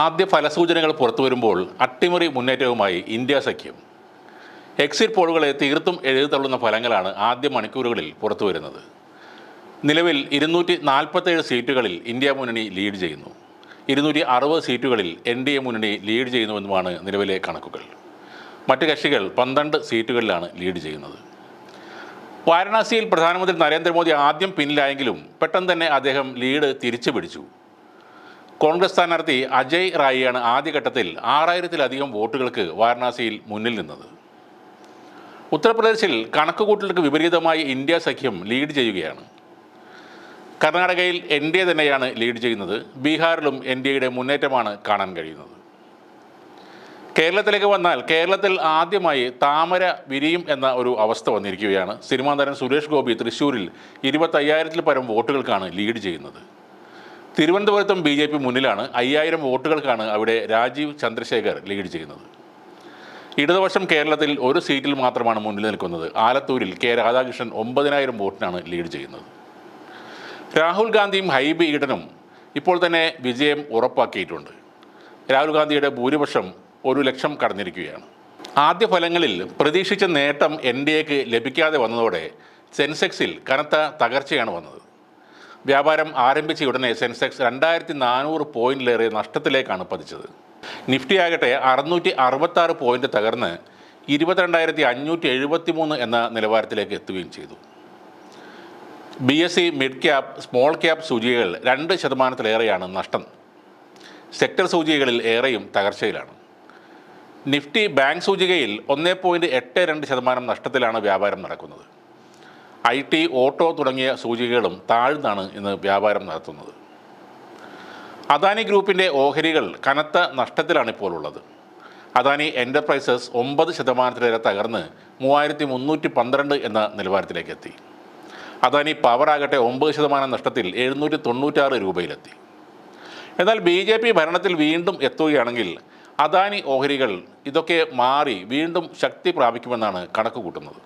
ആദ്യ ഫലസൂചനകൾ പുറത്തു വരുമ്പോൾ അട്ടിമറി മുന്നേറ്റവുമായി ഇന്ത്യ സഖ്യം. എക്സിറ്റ് പോളുകളെ തീർത്തും എഴുതിത്തള്ളുന്ന ഫലങ്ങളാണ് ആദ്യ മണിക്കൂറുകളിൽ പുറത്തു വരുന്നത്. നിലവിൽ ഇരുന്നൂറ്റി നാൽപ്പത്തേഴ് സീറ്റുകളിൽ ഇന്ത്യ മുന്നണി ലീഡ് ചെയ്യുന്നു. ഇരുന്നൂറ്റി അറുപത് സീറ്റുകളിൽ എൻ ഡി എ മുന്നണി ലീഡ് ചെയ്യുന്നുവെന്നുമാണ് നിലവിലെ കണക്കുകൾ. മറ്റ് കക്ഷികൾ പന്ത്രണ്ട് സീറ്റുകളിലാണ് ലീഡ് ചെയ്യുന്നത്. വാരണാസിയിൽ പ്രധാനമന്ത്രി നരേന്ദ്രമോദി ആദ്യം പിന്നിലായെങ്കിലും പെട്ടെന്ന് തന്നെ അദ്ദേഹം ലീഡ് തിരിച്ചു പിടിച്ചു കോൺഗ്രസ് സ്ഥാനാർത്ഥി അജയ് റായിയാണ് ആദ്യഘട്ടത്തിൽ ആറായിരത്തിലധികം വോട്ടുകൾക്ക് വാരണാസിയിൽ മുന്നിൽ നിന്നത്. ഉത്തർപ്രദേശിൽ കണക്കുകൂട്ടലുകൾക്ക് വിപരീതമായി ഇന്ത്യ സഖ്യം ലീഡ് ചെയ്യുകയാണ്. കർണാടകയിൽ എൻ ഡി എ തന്നെയാണ് ലീഡ് ചെയ്യുന്നത്. ബീഹാറിലും എൻ ഡി എയുടെ മുന്നേറ്റമാണ് കാണാൻ കഴിയുന്നത്. കേരളത്തിലേക്ക് വന്നാൽ കേരളത്തിൽ ആദ്യമായി താമര വിരിയും എന്ന ഒരു അവസ്ഥ വന്നിരിക്കുകയാണ്. സിനിമാ നടൻ സുരേഷ് ഗോപി തൃശ്ശൂരിൽ ഇരുപത്തയ്യായിരത്തിൽ പരം വോട്ടുകൾക്കാണ് ലീഡ് ചെയ്യുന്നത്. തിരുവനന്തപുരത്തും ബി ജെ പി മുന്നിലാണ് അയ്യായിരം വോട്ടുകൾക്കാണ് അവിടെ രാജീവ് ചന്ദ്രശേഖർ ലീഡ് ചെയ്യുന്നത്. ഇടതുപക്ഷം കേരളത്തിൽ ഒരു സീറ്റിൽ മാത്രമാണ് മുന്നിൽ നിൽക്കുന്നത്. ആലത്തൂരിൽ കെ രാധാകൃഷ്ണൻ ഒമ്പതിനായിരം വോട്ടിനാണ് ലീഡ് ചെയ്യുന്നത്. രാഹുൽ ഗാന്ധിയും ഹൈബി ഈഡനും ഇപ്പോൾ തന്നെ വിജയം ഉറപ്പാക്കിയിട്ടുണ്ട്. രാഹുൽ ഗാന്ധിയുടെ ഭൂരിപക്ഷം ഒരു ലക്ഷം കടന്നിരിക്കുകയാണ്. ആദ്യ ഫലങ്ങളിൽ പ്രതീക്ഷിച്ച നേട്ടം എൻ ഡി എക്ക് ലഭിക്കാതെ വന്നതോടെ സെൻസെക്സിൽ കനത്ത തകർച്ചയാണ് വന്നത്. വ്യാപാരം ആരംഭിച്ച ഉടനെ സെൻസെക്സ് രണ്ടായിരത്തി നാനൂറ് പോയിന്റിലേറെ നഷ്ടത്തിലേക്കാണ് പതിച്ചത്. നിഫ്റ്റി ആകട്ടെ അറുന്നൂറ്റി അറുപത്താറ് പോയിന്റ് തകർന്ന് ഇരുപത്തിരണ്ടായിരത്തി അഞ്ഞൂറ്റി എഴുപത്തി മൂന്ന് എന്ന നിലവാരത്തിലേക്ക് എത്തുകയും ചെയ്തു. B S E mid cap small cap സൂചികകൾ രണ്ട് ശതമാനത്തിലേറെയാണ് നഷ്ടം. സെക്ടർ സൂചികകളിൽ ഏറെയും തകർച്ചയിലാണ്. നിഫ്റ്റി ബാങ്ക് സൂചികയിൽ ഒന്ന് പോയിന്റ് എട്ട് രണ്ട് ശതമാനം നഷ്ടത്തിലാണ് വ്യാപാരം നടക്കുന്നത്. ഐ ടി ഓട്ടോ തുടങ്ങിയ സൂചികകളും താഴ്ന്നാണ് ഇന്ന് വ്യാപാരം നടത്തുന്നത്. അദാനി ഗ്രൂപ്പിന്റെ ഓഹരികൾ കനത്ത നഷ്ടത്തിലാണ് ഇപ്പോൾ ഉള്ളത് അദാനി എന്റർപ്രൈസസ് ഒമ്പത് ശതമാനത്തിലേറെ തകർന്ന് മൂവായിരത്തി മുന്നൂറ്റി പന്ത്രണ്ട് എന്ന നിലവാരത്തിലേക്ക് എത്തി അദാനി പവർ ആകട്ടെ ഒമ്പത് ശതമാനം നഷ്ടത്തിൽ എഴുന്നൂറ്റി തൊണ്ണൂറ്റാറ് രൂപയിലെത്തി. എന്നാൽ ബി ജെ പി ഭരണത്തിൽ വീണ്ടും എത്തുകയാണെങ്കിൽ അദാനി ഓഹരികൾ ഇതൊക്കെ മാറി വീണ്ടും ശക്തി പ്രാപിക്കുമെന്നാണ് കണക്ക് കൂട്ടുന്നത്